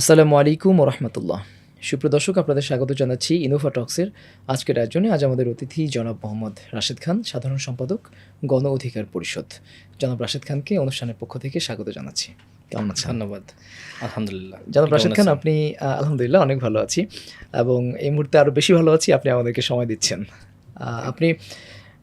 আসসালামু আলাইকুম রহমতুল্লাহ সুপ্রিয় দর্শক আপনাদের স্বাগত জানাচ্ছি ইনোভা টক্সের আজকের আয়োজনে। আজ আমাদের অতিথি জনাব মোহাম্মদ রাশেদ খান সাধারণ সম্পাদক গণ অধিকার পরিষদ। জনাব রাশেদ খানকে অনুষ্ঠানের পক্ষ থেকে স্বাগত জানাচ্ছি। কেমন আছেন? ধন্যবাদ। আলহামদুলিল্লাহ। জনাব রাশেদ খান আপনি আলহামদুলিল্লাহ অনেক ভালো আছি এবং এই মুহূর্তে আরও বেশি ভালো আছি আপনি আমাদেরকে সময় দিচ্ছেন। আপনি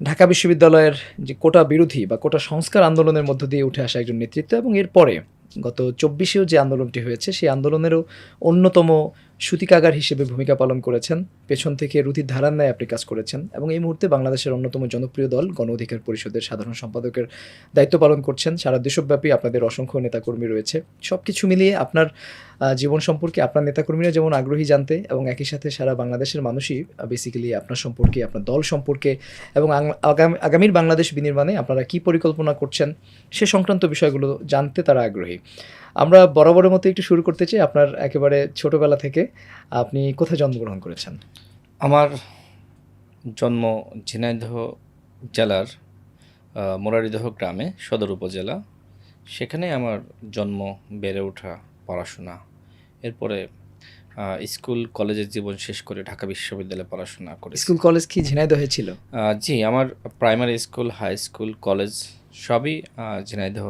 ঢাকা বিশ্ববিদ্যালয়ের যে কোটা বিরোধী বা কোটা সংস্কার আন্দোলনের মধ্য দিয়ে উঠে আসা একজন নেতৃত্ব এবং এরপরে গত চব্বিশেও যে আন্দোলনটি হয়েছে সেই আন্দোলনেরও অন্যতম সূতিকাগার হিসেবে ভূমিকা পালন করেছেন। পেছন থেকে রুতির ধারার ন্যায় আপনি কাজ করেছেন এবং এই মুহূর্তে বাংলাদেশের অন্যতম জনপ্রিয় দল গণ অধিকার পরিষদের সাধারণ সম্পাদকের দায়িত্ব পালন করছেন। সারা দেশব্যাপী আপনাদের অসংখ্য নেতাকর্মী রয়েছে। সব কিছু মিলিয়ে আপনার জীবন সম্পর্কে আপনার নেতাকর্মীরা যেমন আগ্রহী জানতে এবং একই সাথে সারা বাংলাদেশের মানুষই বেসিক্যালি আপনার সম্পর্কে, আপনার দল সম্পর্কে এবং আগামী, আগামীর বাংলাদেশ বিনির্মাণে আপনারা কি পরিকল্পনা করছেন সে সংক্রান্ত বিষয়গুলো জানতে তারা আগ্রহী। আমরা বরাবরের মতো একটু শুরু করতে চাই। আপনার একেবারে ছোটবেলা থেকে আপনি কোথায় জন্মগ্রহণ করেছেন? আমার জন্ম ঝিনাইদহ জেলার মোরারিদহ গ্রামে সদর উপজেলা। সেখানে আমার জন্ম বেড়ে ওঠা পড়াশোনা। এরপরে স্কুল কলেজের জীবন শেষ করে ঢাকা বিশ্ববিদ্যালয়ে পড়াশোনা করে স্কুল কলেজ কি ঝিনাইদহে ছিল? জি আমার primary school high school college সবই ঝিনাইদহ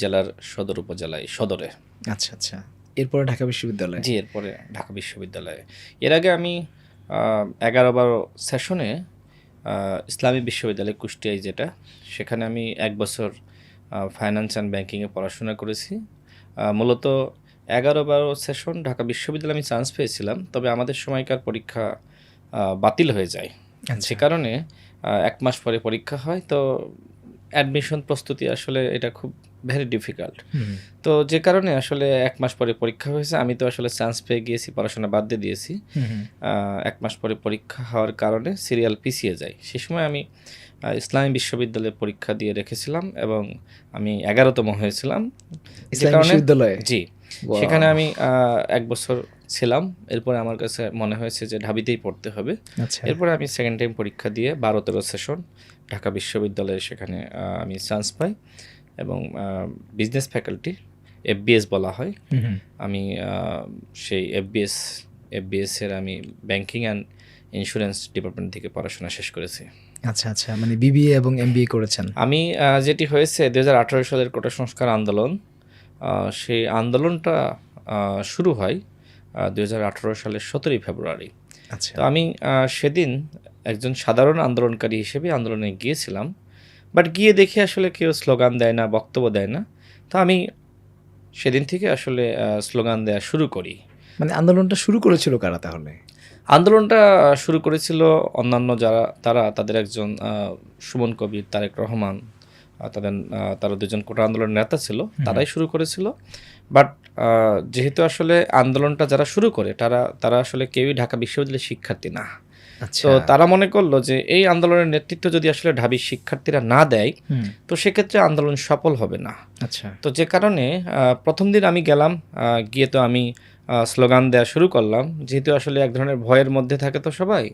জেলার সদর উপজেলায় সদরে। আচ্ছা আচ্ছা। এরপরে ঢাকা বিশ্ববিদ্যালয়? জি এরপরে ঢাকা বিশ্ববিদ্যালয়ে। এর আগে আমি এগারো বারো সেশনে ইসলামী বিশ্ববিদ্যালয় কুষ্টিয়ায় যেটা সেখানে আমি এক বছর ফাইন্যান্স অ্যান্ড ব্যাঙ্কিংয়ে পড়াশোনা করেছি। মূলত এগারো বারো সেশন ঢাকা বিশ্ববিদ্যালয়ে আমি চান্স পেয়েছিলাম তবে আমাদের সময়কার পরীক্ষা বাতিল হয়ে যায়। আচ্ছা। সে কারণে এক মাস পরে পরীক্ষা হয় তো অ্যাডমিশন প্রস্তুতি আসলে এটা খুব ভেরি ডিফিকাল্ট তো যে কারণে আসলে এক মাস পরে পরীক্ষা হয়েছে আমি তো আসলে চান্স পেয়ে গিয়েছি পড়াশোনা বাদ দিয়ে দিয়েছি। এক মাস পরে পরীক্ষা হওয়ার কারণে সিরিয়াল পিছিয়ে যায় সে সময় আমি ইসলামী বিশ্ববিদ্যালয়ে পরীক্ষা দিয়ে রেখেছিলাম এবং আমি এগারোতম হয়েছিলাম। বিশ্ববিদ্যালয়ে? জি। সেখানে আমি এক বছর ছিলাম। এরপরে আমার কাছে মনে হয়েছে যে ঢাবিতেই পড়তে হবে। আচ্ছা। এরপরে আমি সেকেন্ড টাইম পরীক্ষা দিয়ে বারো তেরো সেশন ঢাকা বিশ্ববিদ্যালয়ে সেখানে আমি চান্স পাই। এবং বিজনেস ফ্যাকাল্টি এফবিএস বলা হয়। আমি সেই এফবিএস এফবিএস এর আমি ব্যাংকিং অ্যান্ড ইন্স্যুরেন্স ডিপার্টমেন্ট থেকে পড়াশোনা শেষ করেছি। আচ্ছা আচ্ছা মানে বিবিএ এবং এমবিএ করেছেন? আমি যেটি হয়েছে দুই হাজার আঠারো সালের কোটা সংস্কার আন্দোলন সেই আন্দোলনটা শুরু হয় দুই হাজার আঠারো সালের সতেরোই ফেব্রুয়ারি। আচ্ছা। তো আমি সেদিন একজন সাধারণ আন্দোলনকারী হিসেবে আন্দোলনে গিয়েছিলাম। বাট গিয়ে দেখে আসলে কেউ স্লোগান দেয় না বক্তব্য দেয় না। তো আমি সেদিন থেকে আসলে স্লোগান দেওয়া শুরু করি। মানে আন্দোলনটা শুরু করেছিল কারা তাহলে? আন্দোলনটা শুরু করেছিল অন্যান্য যারা তারা তাদের একজন সুমন কবির তারেক রহমান তাদের তারা দুজন কোটা আন্দোলনের নেতা ছিল তারাই শুরু করেছিল। বাট যেহেতু আসলে আন্দোলনটা যারা শুরু করে তারা তারা আসলে কেউই ঢাকা বিশ্ববিদ্যালয়ের শিক্ষার্থী না। তো তারা মনে করল যে এই আন্দোলনের নেতৃত্ব যদি আসলে ঢাবির শিক্ষার্থীরা না দেয় তো সেক্ষেত্রে আন্দোলন সফল হবে না। আচ্ছা। তো যে কারণে প্রথম দিন আমি গেলাম গিয়ে তো আমি স্লোগান দেওয়া শুরু করলাম। যেহেতু আসলে এক ধরনের ভয়ের মধ্যে থাকে তো সবাই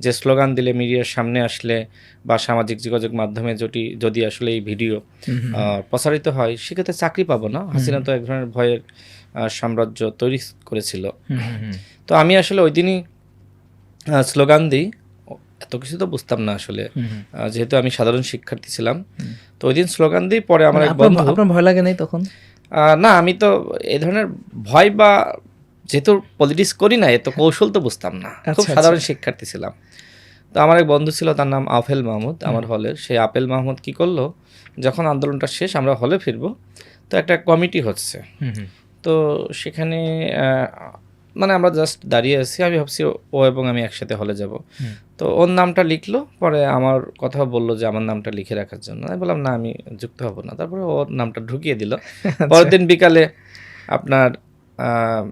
যে স্লোগান দিলে মিডিয়ার সামনে আসলে বা সামাজিক যোগাযোগ মাধ্যমে যদি যদি আসলে এই ভিডিও প্রসারিত হয় সেক্ষেত্রে চাকরি পাবো না। হাসিনা তো এক ধরনের ভয়ের সাম্রাজ্য তৈরি করেছিল। তো আমি আসলে ওই দিনই স্লোগান দিই। এত কিছু তো বুঝতাম না আসলে। যেহেতু আমি সাধারণ শিক্ষার্থী ছিলাম তো ওই দিন স্লোগান দিই পরে আমার মানে এক বন্ধু আপনার ভয় লাগে নাই তখন? না আমি তো এই ধরনের ভয় বা যেহেতু পলিটিক্স করি না এত কৌশল তো বুঝতাম না। খুব আচ্ছা, সাধারণ শিক্ষার্থী ছিলাম। তো আমার এক বন্ধু ছিল তার নাম আফেল মাহমুদ আমার হলের। সেই আপেল মাহমুদ কি করল যখন আন্দোলনটা শেষ আমরা হলে ফিরবো। তো একটা কমিটি হচ্ছে। তো সেখানে মানে আমরা জাস্ট দাঁড়িয়ে আছি আমি ভাবছি ও- এবং আমি একসাথে হলে যাব। তো ওর নামটা লিখলো পরে আমার কথা বলল যে আমার নামটা লিখে রাখার জন্য। আমি বললাম না আমি যুক্ত হব না। তারপরে ওর নামটা ঢুকিয়ে দিল। পরের দিন বিকালে আপনার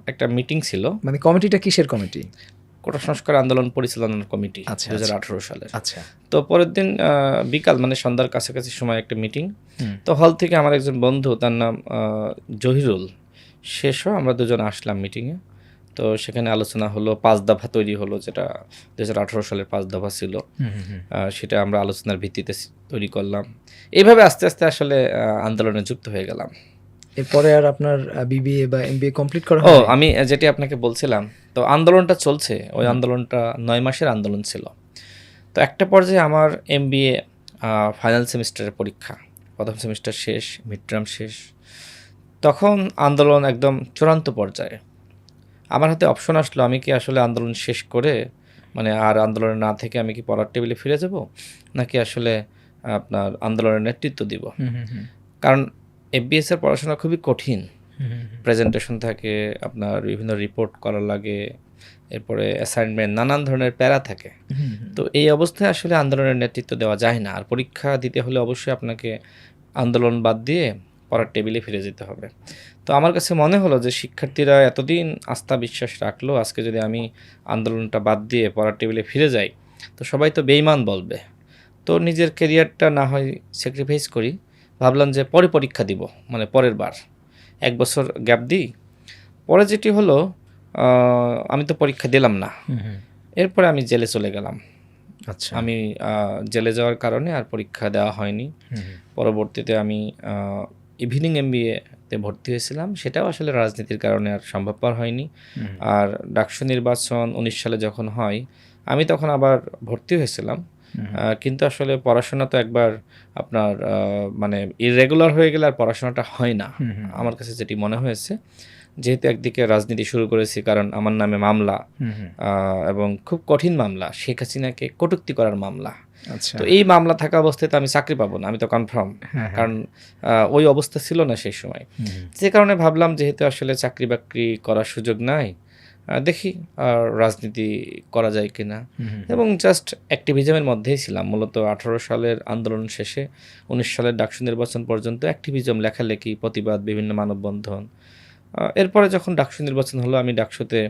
একটা মিটিং ছিল। মানে কমিটিটা কিসের কমিটি? কোটা সংস্কার আন্দোলন পরিচালনা কমিটি আচ্ছা, দু হাজার আঠারো সালের আচ্ছা। তো পরের দিন বিকাল মানে সন্ধ্যার কাছাকাছি সময় একটা মিটিং তো হল থেকে আমার একজন বন্ধু তার নাম জহিরুল শেষও আমরা দুজন আসলাম মিটিংয়ে তো সেখানে আলোচনা হলো পাঁচ দফা তৈরি হলো যেটা দু হাজার আঠারো সালের পাঁচ দফা ছিল। সেটা আমরা আলোচনার ভিত্তিতে তৈরি করলাম। এইভাবে আস্তে আস্তে আসলে আন্দোলনে যুক্ত হয়ে গেলাম। এরপরে আর আপনার বিবিএ বা এমবিএ কমপ্লিট করা ও আমি যেটি আপনাকে বলছিলাম তো আন্দোলনটা চলছে। ওই আন্দোলনটা নয় মাসের আন্দোলন ছিল। তো একটা পর্যায়ে আমার এম বি এ ফাইনাল সেমিস্টারের পরীক্ষা প্রথম সেমিস্টার শেষ মিড টার্ম শেষ। তখন আন্দোলন একদম চূড়ান্ত পর্যায়ে। আমার হাতে অপশন আসলো আমি কি আসলে আন্দোলন শেষ করে মানে আর আন্দোলনে না থেকে আমি কি পড়ার টেবিলে ফিরে যাব? নাকি আসলে আপনার আন্দোলনের নেতৃত্ব দিব? কারণ এফবিএস এর পড়াশোনা খুবই কঠিন। প্রেজেন্টেশন থাকে আপনার বিভিন্ন রিপোর্ট করা লাগে এরপরে অ্যাসাইনমেন্ট নানান ধরনের প্যারা থাকে। তো এই অবস্থায় আসলে আন্দোলনের নেতৃত্ব দেওয়া যায় না। আর পরীক্ষা দিতে হলে অবশ্যই আপনাকে আন্দোলন বাদ দিয়ে পড়ার টেবিলে ফিরে যেতে হবে। তো আমার কাছে মনে হলো যে শিক্ষার্থীরা এতদিন আস্থা বিশ্বাস রাখল আজকে যদি আমি আন্দোলনটা বাদ দিয়ে পড়ার টেবিলে ফিরে যাই তো সবাই তো বেইমান বলবে। তো নিজের কেরিয়ারটা না হয় স্যাক্রিফাইস করি ভাবলাম যে পরে পরীক্ষা দিব মানে পরের বার। এক বছর গ্যাপ দিই পরে যেটি হলো আমি তো পরীক্ষা দিলাম না। এরপরে আমি জেলে চলে গেলাম। আচ্ছা। আমি জেলে যাওয়ার কারণে আর পরীক্ষা দেওয়া হয়নি। পরবর্তীতে আমি ইভিনিং এমবিএতে ভর্তি হয়েছিলাম। সেটাও আসলে রাজনীতির কারণে আর সম্ভবপর হয়নি। আর ডাকসু নির্বাচন উনিশ সালে যখন হয় আমি তখন আবার ভর্তি হয়েছিলাম। কিন্তু আসলে পড়াশোনা তো একবার আপনার মানে ইরেগুলার হয়ে গেলে আর পড়াশোনাটা হয় না। আমার কাছে যেটি মনে হয়েছে যেহেতু একদিকে রাজনীতি শুরু করেছি কারণ আমার নামে মামলা এবং খুব কঠিন মামলা শেখ হাসিনাকে কটুক্তি করার মামলা। আচ্ছা। তো এই মামলা থাকা অবস্থায় তো আমি চাকরি পাবো না আমি তো কনফার্ম হ্যাঁ, হ্যাঁ। কারণ ওই অবস্থা ছিল না সেই সময়। যে কারণে ভাবলাম যেহেতু আসলে চাকরি বাকরি করার সুযোগ নাই দেখি আর রাজনীতি করা যায় কিনা। এবং জাস্ট অ্যাক্টিভিজমের মধ্যেই ছিলাম। মূলত আঠারো সালের আন্দোলন শেষে উনিশ সালের ডাকসু নির্বাচন পর্যন্ত অ্যাক্টিভিজম লেখালেখি প্রতিবাদ বিভিন্ন মানববন্ধন এরপরে যখন ডাকসু নির্বাচন হলো আমি ডাকসুতে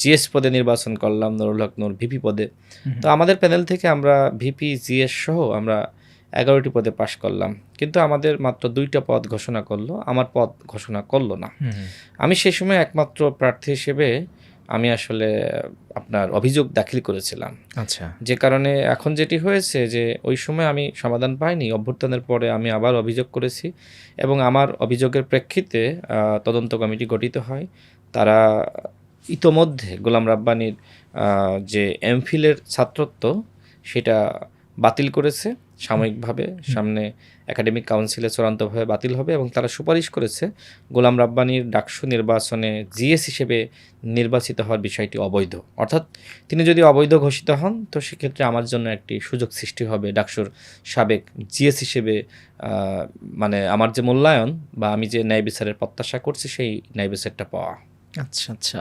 জিএস পদে নির্বাচন করলাম নুরুল হক নুর ভিপি পদে। তো আমাদের প্যানেল থেকে আমরা ভিপি জিএস সহ আমরা এগারোটি পদে পাশ করলাম। কিন্তু আমাদের মাত্র দুইটা পদ ঘোষণা করল আমার পদ ঘোষণা করল না। আমি সেই সময় একমাত্র প্রার্থী হিসেবে আমি আসলে আপনার অভিযোগ দাখিল করেছিলাম। আচ্ছা। যে কারণে এখন যেটি হয়েছে যে ওই সময় আমি সমাধান পাইনি অভ্যর্থনের পরে আমি আবার অভিযোগ করেছি এবং আমার অভিযোগের প্রেক্ষিতে তদন্ত কমিটি গঠিত হয়। তারা ইতোমধ্যে গোলাম রাব্বানির যে এমফিলের ছাত্রত্ব সেটা বাতিল করেছে। সাময়িকভাবে সামনে একাডেমিক কাউন্সিলে চূড়ান্তভাবে বাতিল হবে এবং তারা সুপারিশ করেছে গোলাম রাব্বানির ডাকসু নির্বাচনে জিএস হিসেবে নির্বাচিত হওয়ার বিষয়টি অবৈধ। অর্থাৎ তিনি যদি অবৈধ ঘোষিত হন, তো সেক্ষেত্রে আমার জন্য একটি সুযোগ সৃষ্টি হবে ডাকসুর সাবেক জিএস হিসেবে মানে আমার যে মূল্যায়ন বা আমি যে ন্যায় বিচারের প্রত্যাশা করছি, সেই ন্যায় বিচারটা পাওয়া। আচ্ছা আচ্ছা।